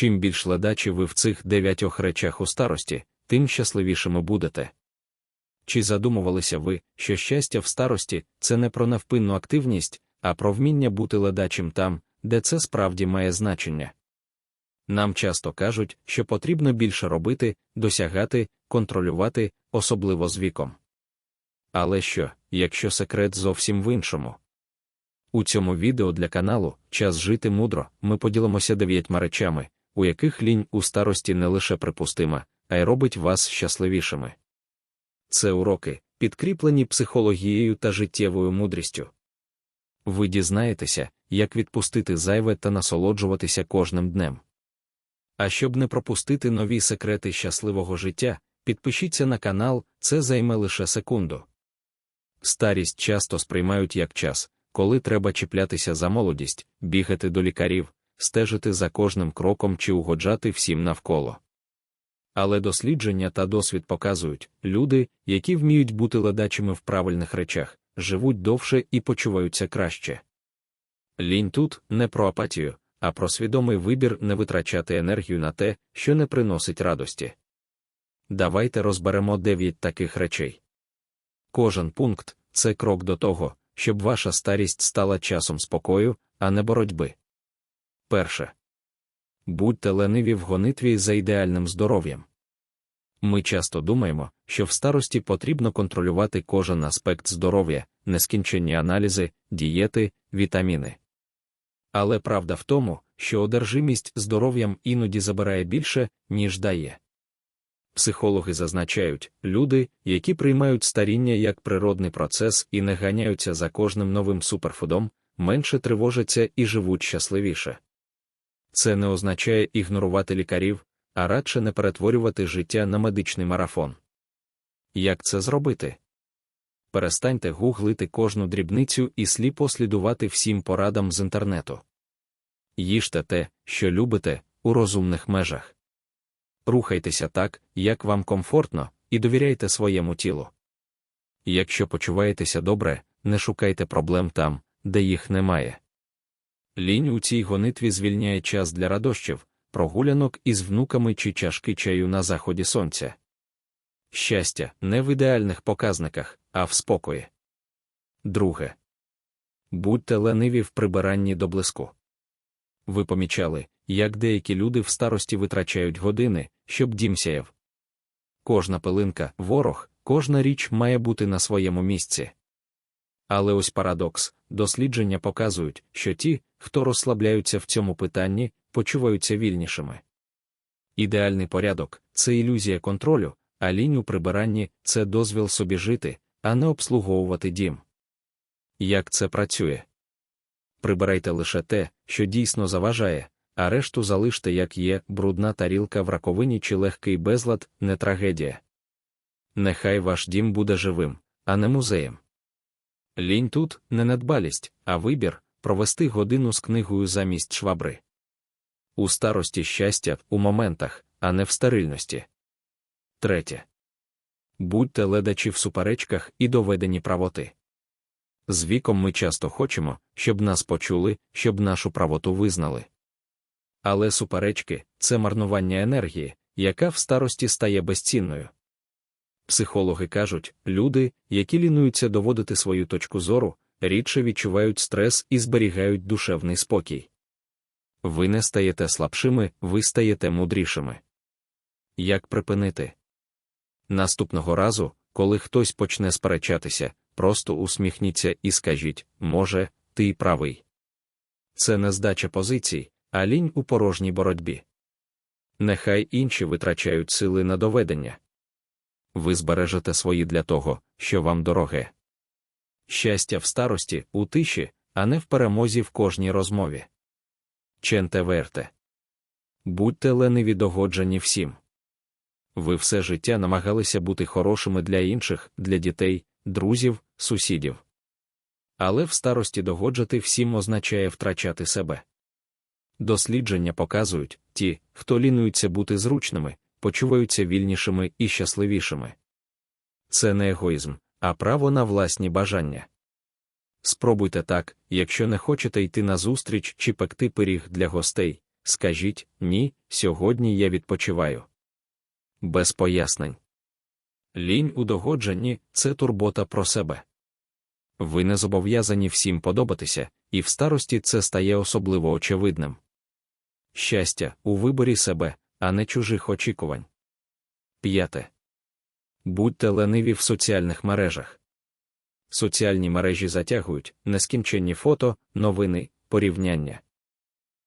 Чим більш ледачі ви в цих дев'ятьох речах у старості, тим щасливішими будете. Чи задумувалися ви, що щастя в старості це не про невпинну активність, а про вміння бути ледачим там, де це справді має значення? Нам часто кажуть, що потрібно більше робити, досягати, контролювати, особливо з віком. Але що, якщо секрет зовсім в іншому? У цьому відео для каналу Час жити мудро ми поділимося дев'ятьма речами, у яких лінь у старості не лише припустима, а й робить вас щасливішими. Це уроки, підкріплені психологією та життєвою мудрістю. Ви дізнаєтеся, як відпустити зайве та насолоджуватися кожним днем. А щоб не пропустити нові секрети щасливого життя, підпишіться на канал, це займе лише секунду. Старість часто сприймають як час, коли треба чіплятися за молодість, бігати до лікарів, стежити за кожним кроком чи угоджати всім навколо. Але дослідження та досвід показують, люди, які вміють бути ледачими в правильних речах, живуть довше і почуваються краще. Лінь тут не про апатію, а про свідомий вибір не витрачати енергію на те, що не приносить радості. Давайте розберемо дев'ять таких речей. Кожен пункт це крок до того, щоб ваша старість стала часом спокою, а не боротьби. Перше. Будьте лениві в гонитві за ідеальним здоров'ям. Ми часто думаємо, що в старості потрібно контролювати кожен аспект здоров'я, нескінченні аналізи, дієти, вітаміни. Але правда в тому, що одержимість здоров'ям іноді забирає більше, ніж дає. Психологи зазначають, люди, які приймають старіння як природний процес і не ганяються за кожним новим суперфудом, менше тривожаться і живуть щасливіше. Це не означає ігнорувати лікарів, а радше не перетворювати життя на медичний марафон. Як це зробити? Перестаньте гуглити кожну дрібницю і сліпо слідувати всім порадам з інтернету. Їжте те, що любите, у розумних межах. Рухайтеся так, як вам комфортно, і довіряйте своєму тілу. Якщо почуваєтеся добре, не шукайте проблем там, де їх немає. Лінь у цій гонитві звільняє час для радощів, прогулянок із внуками чи чашки чаю на заході сонця. Щастя не в ідеальних показниках, а в спокої. Друге. Будьте лениві в прибиранні до блиску. Ви помічали, як деякі люди в старості витрачають години, щоб дім сяяв. Кожна пилинка, ворог, кожна річ має бути на своєму місці. Але ось парадокс дослідження показують, що ті, хто розслабляються в цьому питанні, почуваються вільнішими. Ідеальний порядок це ілюзія контролю, а лінь у прибиранні це дозвіл собі жити, а не обслуговувати дім. Як це працює? Прибирайте лише те, що дійсно заважає, а решту залиште, як є, брудна тарілка в раковині чи легкий безлад, не трагедія. Нехай ваш дім буде живим, а не музеєм. Лінь тут не недбалість, а вибір провести годину з книгою замість швабри. У старості щастя у моментах, а не в стерильності. Третє. Будьте ледачі в суперечках і доведені правоти. З віком ми часто хочемо, щоб нас почули, щоб нашу правоту визнали. Але суперечки це марнування енергії, яка в старості стає безцінною. Психологи кажуть, люди, які лінуються доводити свою точку зору, рідше відчувають стрес і зберігають душевний спокій. Ви не стаєте слабшими, ви стаєте мудрішими. Як припинити? Наступного разу, коли хтось почне сперечатися, просто усміхніться і скажіть може, ти й правий. Це не здача позицій, а лінь у порожній боротьбі. Нехай інші витрачають сили на доведення. Ви збережете свої для того, що вам дороге. Щастя в старості, у тиші, а не в перемозі в кожній розмові. Ченте верте. Будьте лениві догоджені всім. Ви все життя намагалися бути хорошими для інших, для дітей, друзів, сусідів. Але в старості догоджати всім означає втрачати себе. Дослідження показують ті, хто лінуються бути зручними, почуваються вільнішими і щасливішими. Це не егоїзм, а право на власні бажання. Спробуйте так, якщо не хочете йти на зустріч чи пекти пиріг для гостей, скажіть ні, сьогодні я відпочиваю. Без пояснень. Лінь у догоджанні це турбота про себе. Ви не зобов'язані всім подобатися, і в старості це стає особливо очевидним. Щастя у виборі себе, а не чужих очікувань. П'яте. Будьте лениві в соціальних мережах. Соціальні мережі затягують нескінченні фото, новини, порівняння.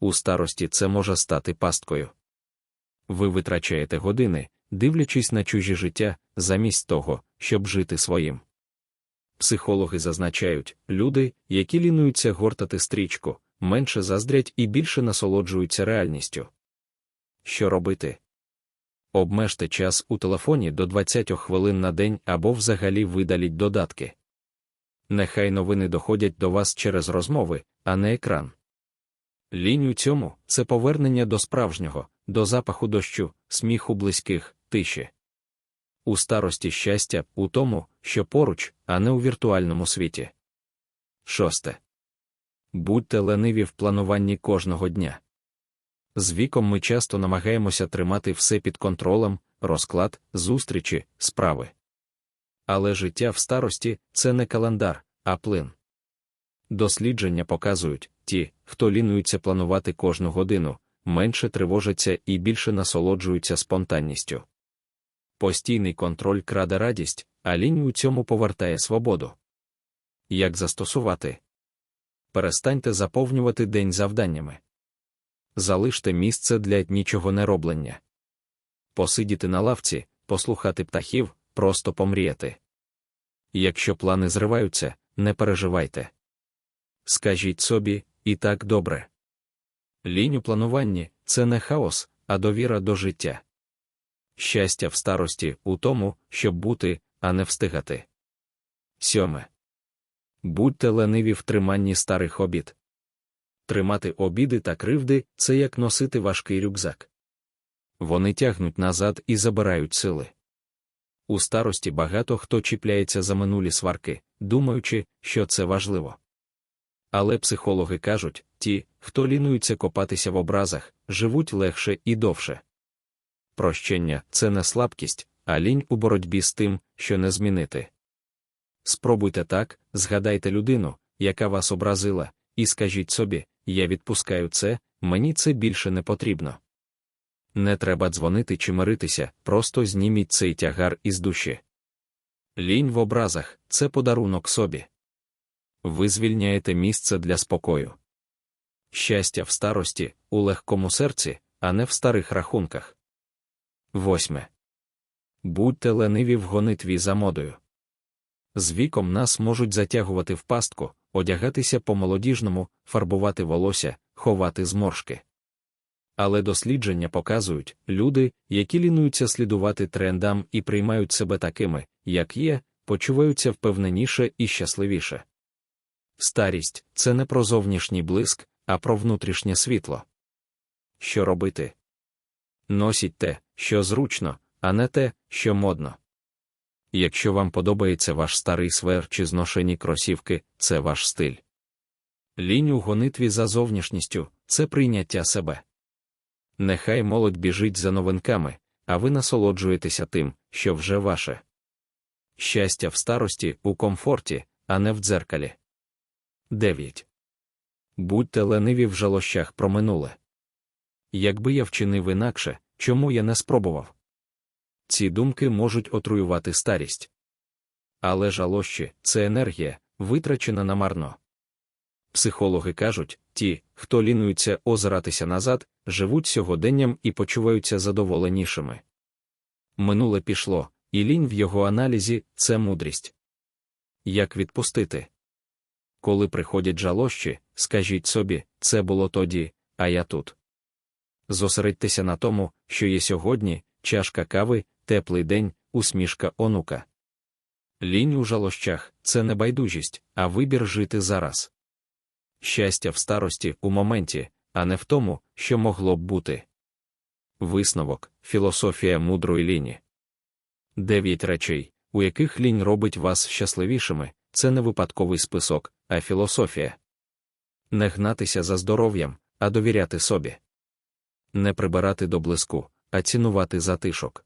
У старості це може стати пасткою. Ви витрачаєте години, дивлячись на чужі життя, замість того, щоб жити своїм. Психологи зазначають, люди, які лінуються гортати стрічку, менше заздрять і більше насолоджуються реальністю. Що робити? Обмежте час у телефоні до 20 хвилин на день або взагалі видаліть додатки. Нехай новини доходять до вас через розмови, а не екран. Лінь у цьому це повернення до справжнього, до запаху дощу, сміху близьких, тиші. У старості щастя у тому, що поруч, а не у віртуальному світі. Шосте. Будьте лениві в плануванні кожного дня. З віком ми часто намагаємося тримати все під контролем, розклад, зустрічі, справи. Але життя в старості це не календар, а плин. Дослідження показують ті, хто лінується планувати кожну годину, менше тривожаться і більше насолоджуються спонтанністю. Постійний контроль краде радість, а лінь у цьому повертає свободу. Як застосувати? Перестаньте заповнювати день завданнями. Залиште місце для нічого не роблення. Посидіти на лавці, послухати птахів, просто помріяти. Якщо плани зриваються, не переживайте. Скажіть собі, і так добре. Лінь у плануванні це не хаос, а довіра до життя. Щастя в старості у тому, щоб бути, а не встигати. Сьоме. Будьте лениві в триманні старих обід. Тримати обіди та кривди це як носити важкий рюкзак. Вони тягнуть назад і забирають сили. У старості багато хто чіпляється за минулі сварки, думаючи, що це важливо. Але психологи кажуть ті, хто лінується копатися в образах, живуть легше і довше. Прощення це не слабкість, а лінь у боротьбі з тим, що не змінити. Спробуйте так, згадайте людину, яка вас образила, і скажіть собі, я відпускаю це, мені це більше не потрібно. Не треба дзвонити чи миритися, просто зніміть цей тягар із душі. Лінь в образах це подарунок собі. Ви звільняєте місце для спокою. Щастя в старості, у легкому серці, а не в старих рахунках. Восьме. Будьте лениві в гонитві за модою. З віком нас можуть затягувати в пастку, одягатися по молодіжному, фарбувати волосся, ховати зморшки. Але дослідження показують, люди, які лінуються слідувати трендам і приймають себе такими, як є, почуваються впевненіше і щасливіше. Старість це не про зовнішній блиск, а про внутрішнє світло. Що робити? Носіть те, що зручно, а не те, що модно. Якщо вам подобається ваш старий свер чи зношені кросівки, це ваш стиль. Лінь у гонитві за зовнішністю це прийняття себе. Нехай молодь біжить за новинками, а ви насолоджуєтеся тим, що вже ваше. Щастя в старості у комфорті, а не в дзеркалі. 9. Будьте лениві в жалощах про минуле. Якби я вчинив інакше, чому я не спробував? Ці думки можуть отруювати старість. Але жалощі це енергія, витрачена намарно. Психологи кажуть ті, хто лінується озиратися назад, живуть сьогоденням і почуваються задоволенішими. Минуле пішло, і лінь в його аналізі це мудрість. Як відпустити? Коли приходять жалощі, скажіть собі, це було тоді, а я тут. Зосередьтеся на тому, що є сьогодні, чашка кави, теплий день, усмішка онука. Лінь у жалощах це не байдужість, а вибір жити зараз. Щастя в старості у моменті, а не в тому, що могло б бути. Висновок філософія мудрої ліні. Дев'ять речей, у яких лінь робить вас щасливішими, це не випадковий список, а філософія. Не гнатися за здоров'ям, а довіряти собі. не прибирати до блиску, а цінувати затишок.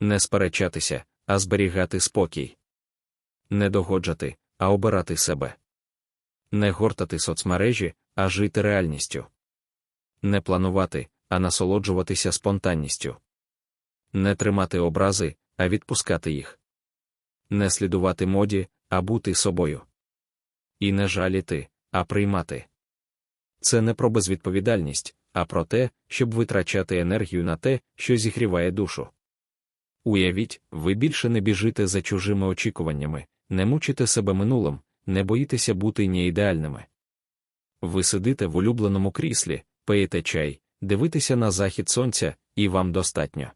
Не сперечатися, а зберігати спокій. Не догоджати, а обирати себе. Не гортати соцмережі, а жити реальністю. Не планувати, а насолоджуватися спонтанністю. Не тримати образи, а відпускати їх. Не слідувати моді, а бути собою. І не жаліти, а приймати. Це не про безвідповідальність, а про те, щоб витрачати енергію на те, що зігріває душу. Уявіть, ви більше не біжите за чужими очікуваннями, не мучите себе минулим, не боїтеся бути неідеальними. Ви сидите в улюбленому кріслі, пиєте чай, дивитеся на захід сонця, і вам достатньо.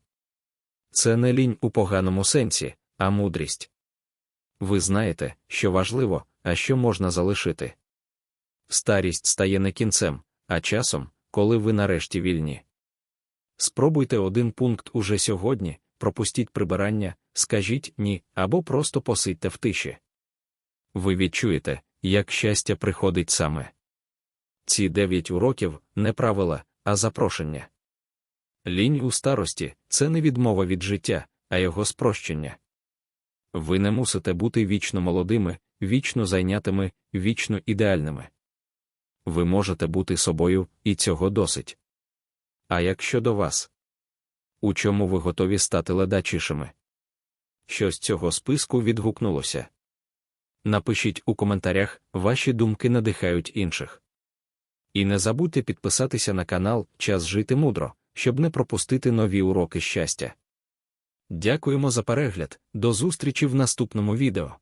Це не лінь у поганому сенсі, а мудрість. Ви знаєте, що важливо, а що можна залишити. Старість стає не кінцем, а часом, коли ви нарешті вільні. Спробуйте один пункт уже сьогодні, пропустіть прибирання, скажіть ні, або просто посидьте в тиші. Ви відчуєте, як щастя приходить саме. Ці дев'ять уроків не правила, а запрошення. Лінь у старості це не відмова від життя, а його спрощення. Ви не мусите бути вічно молодими, вічно зайнятими, вічно ідеальними. Ви можете бути собою, і цього досить. А як щодо вас? У чому ви готові стати ледачішими? Що з цього списку відгукнулося? Напишіть у коментарях, ваші думки надихають інших. І не забудьте підписатися на канал Час жити мудро, щоб не пропустити нові уроки щастя. Дякуємо за перегляд, до зустрічі в наступному відео.